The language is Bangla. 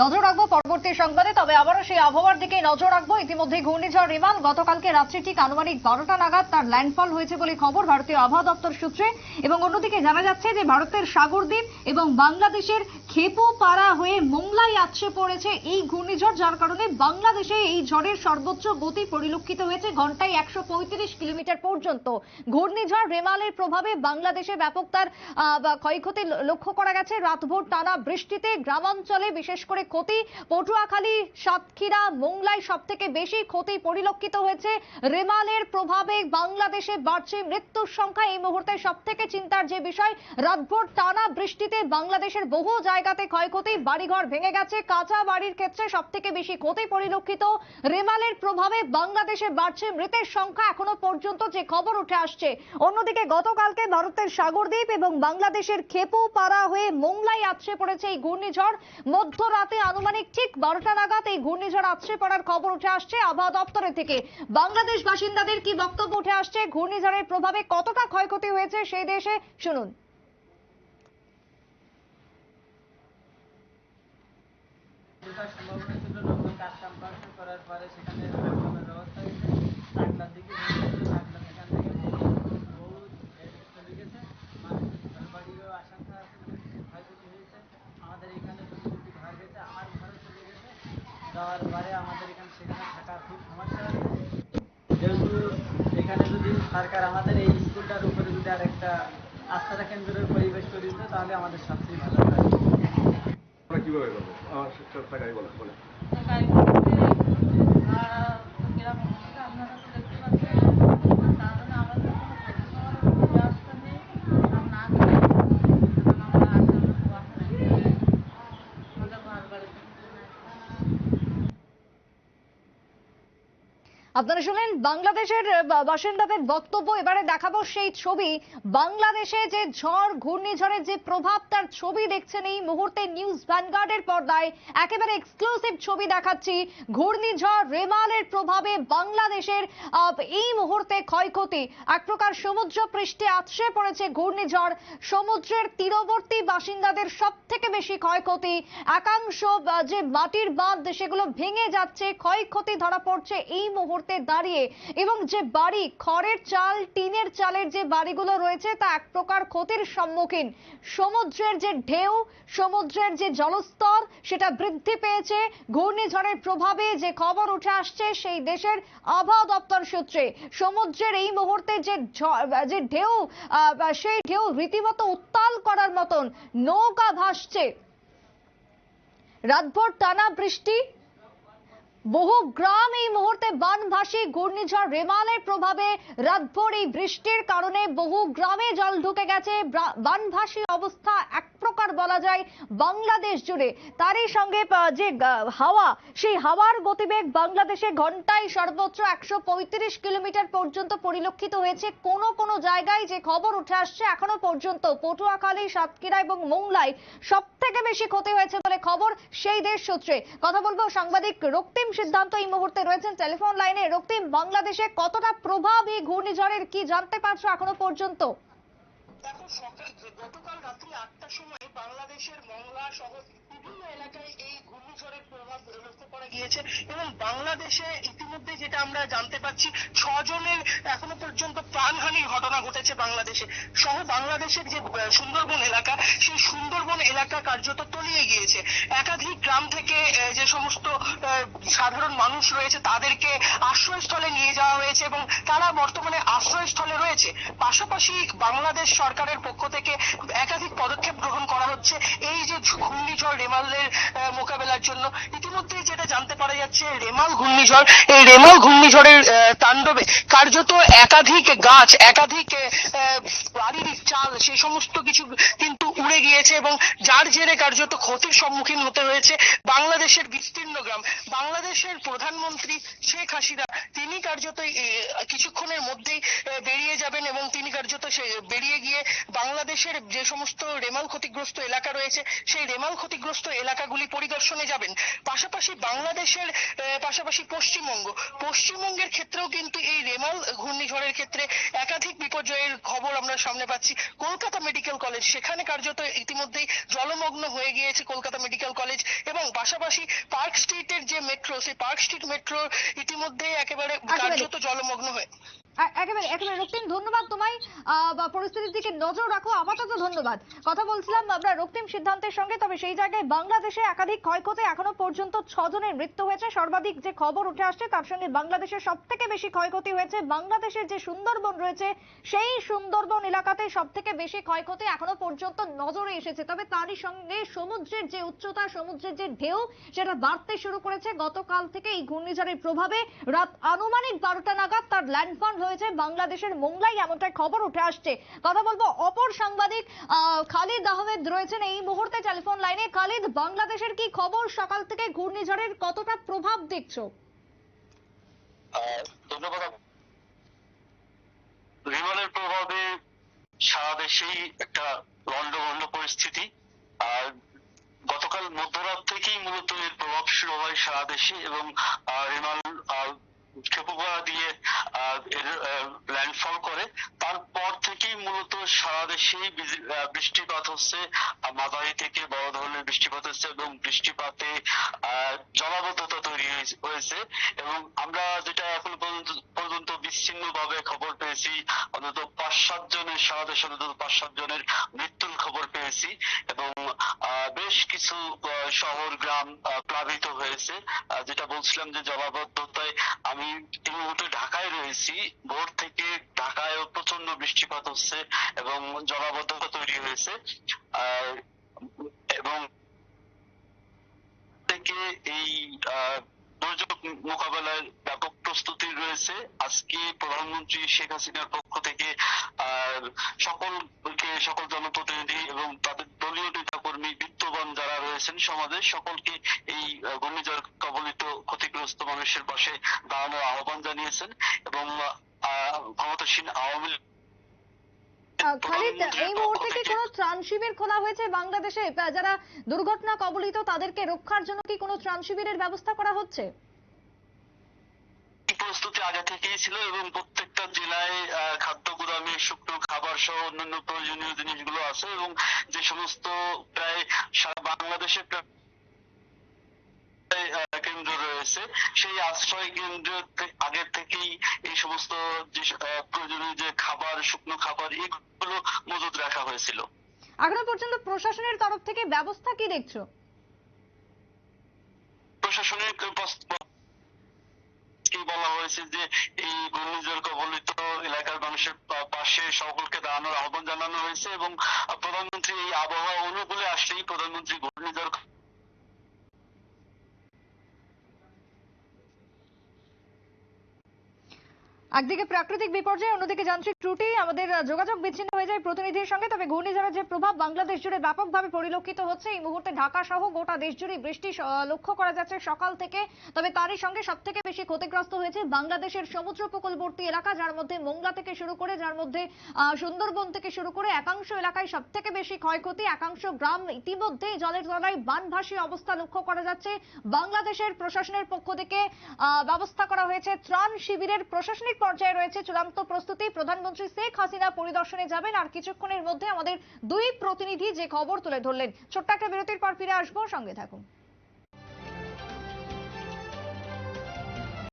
নজর রাখব পরবর্তী সংবাদে, তবে আবারও সেই আবহাওয়ার দিকে নজর রাখব। ইতিমধ্যে ঘূর্ণিঝড় রেমাল, গতকালকে রাত্রি ঠিক আনুমানিক বারোটা নাগাদ তার ল্যান্ডফল হয়েছে বলে খবর ভারতীয় আবহাওয়া দপ্তর সূত্রে। এবং অন্যদিকে জানা যাচ্ছে যে ভারতের সাগরদ্বীপ এবং বাংলাদেশের খেপু পাড়া হয়ে মোংলাই আছড়ে পড়েছে এই ঘূর্ণিঝড়, যার কারণে বাংলাদেশে এই ঝড়ের সর্বোচ্চ গতি পরিলক্ষিত হয়েছে ঘন্টায় একশো পঁয়ত্রিশ কিলোমিটার পর্যন্ত। ঘূর্ণিঝড় রেমালের প্রভাবে বাংলাদেশে ব্যাপক তার ক্ষয়ক্ষতি লক্ষ্য করা গেছে। রাতভর টানা বৃষ্টিতে গ্রামাঞ্চলে, বিশেষ করে ক্ষতি। পটুয়াখালী, সাতক্ষীরা মোংলাই সব থেকে বেশি ক্ষতি পরিলক্ষিত হয়েছে। রেমালের প্রভাবে বাংলাদেশে বাড়ছে মৃত্যুর সংখ্যা। এই মুহূর্তে সব থেকে চিন্তার যে বিষয়, রাতভর টানা বৃষ্টিতে বাংলাদেশের বহু জায়গাতে ক্ষয়ক্ষতি। বাড়িঘর ভেঙে গেছে। কাঁচা বাড়ির ক্ষেত্রে সব থেকে বেশি ক্ষতি পরিলক্ষিত। রেমালের প্রভাবে বাংলাদেশে বাড়ছে মৃতের সংখ্যা এখনও পর্যন্ত যে খবর উঠে আসছে। অন্যদিকে গতকালকে ভারতের সাগরদ্বীপ এবং বাংলাদেশের খেপু পাড়া হয়ে মোংলাই আছড়ে পড়েছে এই ঘূর্ণিঝড়। মধ্যরাতে আনুমানিক ঠিক বারোটা নাগাদ এই ঘূর্ণিঝড় আছড়ে পড়ার খবর উঠে আসছে আবহাওয়া দপ্তরের থেকে। বাংলাদেশ বাসিন্দাদের কি বক্তব্য উঠে আসছে? ঘূর্ণিঝড়ের প্রভাবে কতটা ক্ষয়ক্ষতি হয়েছে সেই দেশে? শুনুন। সম্ভাবনা ছিল করার পরে সেখানে ব্যবস্থা দিকে চাকলার এখান থেকে বহু এদিকে চলে গেছে মানুষের ঘর বাড়িরও আশঙ্কা আছে ক্ষয়ক্ষতি হয়েছে আমাদের এখানে দুটি দুটি ঘর গেছে আমার ঘরও চলে গেছে যাওয়ার পরে আমাদের এখানে সেখানে থাকা খুব সমস্যা হয়েছে যেহেতু এখানে যদি সরকার আমাদের এই স্কুলটার উপরে যদি আর একটা আস্থাটা কেন্দ্রের পরিবেশ তৈরি হতো তাহলে আমাদের সবচেয়ে ভালো হয় আমরা কীভাবে করব আমার সব টাকাই বলে বলে গাড়ি করতে ভাড়া কীরকম হচ্ছে আপনারা তো দেখতে পাচ্ছেন তাহলে আমাদের কোনো খরচ নেওয়ার কোনো ব্যবস্থা নেই আর না করে আমরা আসলে আমাদের ঘর বাড়ি আপনারা শুনলেন বাংলাদেশের বাসিন্দাদের বক্তব্য। এবারে দেখাবো সেই ছবি। বাংলাদেশে যে ঝড়, ঘূর্ণিঝড়ের যে প্রভাব, তার ছবি দেখছেন এই মুহূর্তে নিউজ ভ্যানগার্ডের পর্দায়। একেবারে এক্সক্লুসিভ ছবি দেখাচ্ছি। ঘূর্ণিঝড়, রেমালের প্রভাবে বাংলাদেশের এই মুহূর্তে ক্ষয়ক্ষতি। এক প্রকার সমুদ্র পৃষ্ঠে আছড়ে পড়েছে ঘূর্ণিঝড়। সমুদ্রের তীরবর্তী বাসিন্দাদের সব থেকে বেশি ক্ষয়ক্ষতি। একাংশ যে মাটির বাঁধ, সেগুলো ভেঙে যাচ্ছে। ক্ষয়ক্ষতি ধরা পড়ছে এই মুহূর্তে দাঁড়িয়ে এবং যে বাড়ি, খড়ের চাল, টিনের চালের যে বাড়িগুলো রয়েছে তা এক প্রকার ক্ষতির সম্মুখীন। সমুদ্রের যে ঢেউ, সমুদ্রের যে জলস্তর, সেটা বৃদ্ধি পেয়েছে। ঘূর্ণিঝড়ের প্রভাবে যে খবর উঠে আসছে, সেই দেশের আবহাওয়া দপ্তর সূত্রে সমুদ্রের এই মুহূর্তে যে যে ঢেউ সেই ঢেউ রীতিমতো উত্তাল করার মতন নৌকা ভাসছে। রাতভর টানা বৃষ্টি বহু গ্রাম এই মুহূর্তে বানভাসী ঘূর্ণিঝড় রেমালের প্রভাবে রাতভর এই বৃষ্টির কারণে বহু গ্রামে জল ঢুকে গেছে। বানভাসী অবস্থা এক প্রকার বলা যায় বাংলাদেশ জুড়ে। তারই সঙ্গে যে হাওয়া, সেই হাওয়ার গতিবেগ বাংলাদেশে ঘন্টায় সর্বোচ্চ একশো পঁয়ত্রিশ কিলোমিটার পর্যন্ত পরিলক্ষিত হয়েছে। কোনো কোনো জায়গায় যে খবর উঠে আসছে এখনও পর্যন্ত পটুয়াখালী, সাতক্ষীরা এবং মোংলাই সব থেকে বেশি ক্ষতি হয়েছে বলে খবর সেই দেশ সূত্রে। কথা বলব সাংবাদিক রক্তিম সিদ্ধান্ত এই মুহূর্তে রয়েছেন টেলিফোন লাইনে। রক্তিম বাংলাদেশে কতটা প্রভাব এই ঘূর্ণিঝড়ের, কি জানতে পারছ এখনও পর্যন্ত? দেখো গতকাল রাত্রি আটটার সময় বাংলাদেশের মংলা সহ বিভিন্ন এলাকায় এই ঘূর্ণিঝড়ের প্রভাব লক্ষ্য করা গিয়েছে এবং বাংলাদেশে ইতিমধ্যে যেটা আমরা জানতে পারছি ছজনের এখনও পর্যন্ত প্রাণহানির ঘটনা ঘটেছে বাংলাদেশে। সহ বাংলাদেশের যে সুন্দরবন এলাকা, সেই সুন্দরবন এলাকা কার্যত তলিয়ে গিয়েছে। একাধিক গ্রাম থেকে যে সমস্ত সাধারণ মানুষ রয়েছে, তাদেরকে আশ্রয়স্থলে নিয়ে যাওয়া হয়েছে এবং তারা বর্তমানে আশ্রয়স্থলে রয়েছে। পাশাপাশি বাংলাদেশ সরকারের পক্ষ থেকে একাধিক পদক্ষেপ গ্রহণ করা হচ্ছে। এই যে ঘূর্ণিঝড় রেমালের মোকাবেলার জন্য। ইতিমধ্যে যেটা জানতে পারা যাচ্ছে, রেমাল ঘূর্ণিঝড়, এই রেমাল ঘূর্ণিঝড়ের তাণ্ডবে কার্যত একাধিক গাছ একাধিক আহ, বাড়ির চাল সে সমস্ত কিছু কিন্তু উড়ে গিয়েছে এবং যার জেরে কার্যত ক্ষতির সম্মুখীন হতে হয়েছে বাংলাদেশের বিস্তীর্ণ গ্রাম। বাংলাদেশের প্রধানমন্ত্রী শেখ হাসিনা, তিনি কার্যত কিছুক্ষণের মধ্যেই বেরিয়ে যাবেন এবং তিনি কার্যত বেরিয়ে গিয়ে বাংলাদেশের যে সমস্ত রেমাল ক্ষতিগ্রস্ত এলাকা রয়েছে, সেই রেমাল ক্ষতিগ্রস্ত এলাকাগুলি পরিদর্শনে যাবেন। পাশাপাশি বাংলাদেশের পাশাপাশি পশ্চিমবঙ্গ। পশ্চিমবঙ্গের ক্ষেত্রেও কিন্তু এই রেমাল ঘূর্ণিঝড়ের ক্ষেত্রে একাধিক বিপর্যয়ের খবর আমরা সামনে পাচ্ছি। কলকাতা মেডিকেল কলেজ সেখানে কার্যত ইতিমধ্যেই জলমগ্ন হয়ে গিয়েছে কলকাতা মেডিকেল কলেজ এবং পাশাপাশি পার্ক স্ট্রিটের যে মেট্রো সেই পার্ক স্ট্রিট মেট্রো ইতিমধ্যেই একেবারে। কার্যত জলমগ্ন হয়ে একেবারে একেবারে রক্তিম, ধন্যবাদ তোমায়। পরিস্থিতির দিকে নজর রাখো, আপাতত ধন্যবাদ। কথা বলছিলাম, আমরা রক্তিম সিদ্ধান্তের সঙ্গে, তবে সেই জায়গায় বাংলাদেশে একাধিক ক্ষয়ক্ষতি এখনও পর্যন্ত ছজনের মৃত্যু হয়েছে। সর্বাধিক যে খবর উঠে আসছে, তার সঙ্গে বাংলাদেশের সব থেকে বেশি ক্ষয়ক্ষতি হয়েছে। বাংলাদেশের যে সুন্দরবন রয়েছে, সেই সুন্দরবন এলাকাতে সব থেকে বেশি ক্ষয়ক্ষতি এখনও পর্যন্ত নজরে এসেছে। তবে তারই সঙ্গে সমুদ্রের যে উচ্চতা, সমুদ্রের যে ঢেউ, সেটা বাড়তে শুরু করেছে। গতকাল থেকে এই ঘূর্ণিঝড়ের প্রভাবে রাত আনুমানিক বারোটা নাগাদ তার ল্যান্ডফল হয়েছে। বাংলাদেশের মোংলাই এমনটাই খবর উঠে আসছে। কথা বলব, অপর সাংবাদিক খালিদ আহমেদ রয়েছেন এই মুহূর্তে টেলিফোন লাইনে। খালিদ, বাংলাদেশের কি খবর? সকাল থেকে ঘূর্ণিঝড়ের কতটা প্রভাব দেখছ? ধন্যবাদ প্রভাবে সারা দেশেই একটা লন্ডভন্ড পরিস্থিতি। আর গতকাল মধ্যরাত থেকেই মূলত এর প্রভাব শুরু হয় সারা দেশে এবং রিমাল আহ, খেপুপাড়া দিয়ে আহ, এর ল্যান্ডফল করে তারপর থেকেই মূলত সারা দেশেই বৃষ্টিপাত হচ্ছে মাঝারি থেকে বড় ধরনের বৃষ্টিপাত হচ্ছে এবং বৃষ্টিপাতে জলাবদ্ধতা তৈরি হয়েছে- এবং আমরা যেটা এখন বিচ্ছিন্ন ভাবে খবর পেয়েছি। অন্তত পাঁচ সাত জনের সারা দেশে অন্তত পাঁচ সাত জনের মৃত্যুর খবর পেয়েছি এবং বেশ কিছু শহর, গ্রাম প্লাবিত হয়েছে। যেটা বলছিলাম যে জলাবদ্ধতায় আমি এই ঢাকায় রয়েছি। ভোর থেকে ঢাকায় প্রচণ্ড বৃষ্টিপাত হচ্ছে এবং জলাবদ্ধতা তৈরি হয়েছে। এবং থেকে এই দুর্যোগ মোকাবেলায় ব্যাপক প্রস্তুতি রয়েছে। আজকে প্রধানমন্ত্রী শেখ হাসিনার পক্ষ থেকে, আর সকলকে, সকল জনপ্রতিনিধি এবং তাদের দলীয় নেতাকর্মী, বিত্তবান যারা রয়েছেন সমাজে, সকলকে এই ঘূর্ণিঝড় কবলিত ক্ষতিগ্রস্ত মানুষের পাশে দাঁড়ানোর আহ্বান জানিয়েছেন এবং ক্ষমতাসীন আওয়ামী খালিদ, এই মুহূর্তে কি কোনো ত্রাণ শিবির খোলা হয়েছে বাংলাদেশে? যারা দুর্ঘটনা কবলিত, তাদেরকে রক্ষার জন্য কি কোনো ত্রাণ শিবিরের ব্যবস্থা করা হচ্ছে? প্রস্তুতি আগে থেকেই ছিল এবং প্রত্যেকটা জেলায় খাদ্য গুদামে, শুকনো খাবার সহ অন্যান্য প্রয়োজনীয় জিনিসগুলো আছে এবং যে সমস্ত প্রায় সারা বাংলাদেশে কেন্দ্র রয়েছে, সেই আশ্রয় কেন্দ্র আগের থেকেই এই সমস্ত প্রয়োজনীয় যে খাবার, শুকনো খাবার, এগুলো মজুদ রাখা হয়েছিল। এখনও পর্যন্ত প্রশাসনের তরফ থেকে ব্যবস্থা কি দেখছ? প্রশাসনের বলা হয়েছে যে এই ঘূর্ণিঝড় কবলিত এলাকার মানুষের পাশে সকলকে দাঁড়ানোর আহ্বান জানানো হয়েছে এবং প্রধানমন্ত্রী এই আবহাওয়া অনুকূলে আসলেই প্রধানমন্ত্রী ঘূর্ণিঝড় একদিকে প্রাকৃতিক বিপর্যয়, অন্যদিকে যান্ত্রিক ত্রুটি। আমাদের যোগাযোগ বিচ্ছিন্ন হয়ে যায় প্রতিনিধির সঙ্গে। তবে ঘূর্ণিঝড়ের যে প্রভাব বাংলাদেশ জুড়ে ব্যাপকভাবে পরিলক্ষিত হচ্ছে, এই মুহূর্তে ঢাকা সহ গোটা দেশ জুড়ে বৃষ্টি লক্ষ্য করা যাচ্ছে সকাল থেকে। তবে তারই সঙ্গে সব থেকে বেশি ক্ষতিগ্রস্ত হয়েছে বাংলাদেশের সমুদ্র উপকূলবর্তী এলাকা, যার মধ্যে মোংলা থেকে শুরু করে, যার মধ্যে সুন্দরবন থেকে শুরু করে একাংশ এলাকায় সব থেকে বেশি ক্ষয়ক্ষতি, একাংশ গ্রাম ইতিমধ্যেই জলের তলায় বানভাসী অবস্থা লক্ষ্য করা যাচ্ছে। বাংলাদেশের প্রশাসনের পক্ষ থেকে ব্যবস্থা করা হয়েছে ত্রাণ শিবিরের প্রশাসনিক পর্যায়ে রয়েছে চূড়ান্ত প্রস্তুতি। প্রধানমন্ত্রী শেখ হাসিনা পরিদর্শনে যাবেন আর কিছুক্ষণের মধ্যে আমাদের দুই প্রতিনিধি যে খবর তুলে ধরলেন। ছোট্ট একটা বিরতির পর ফিরে আসব। সঙ্গে থাকুন।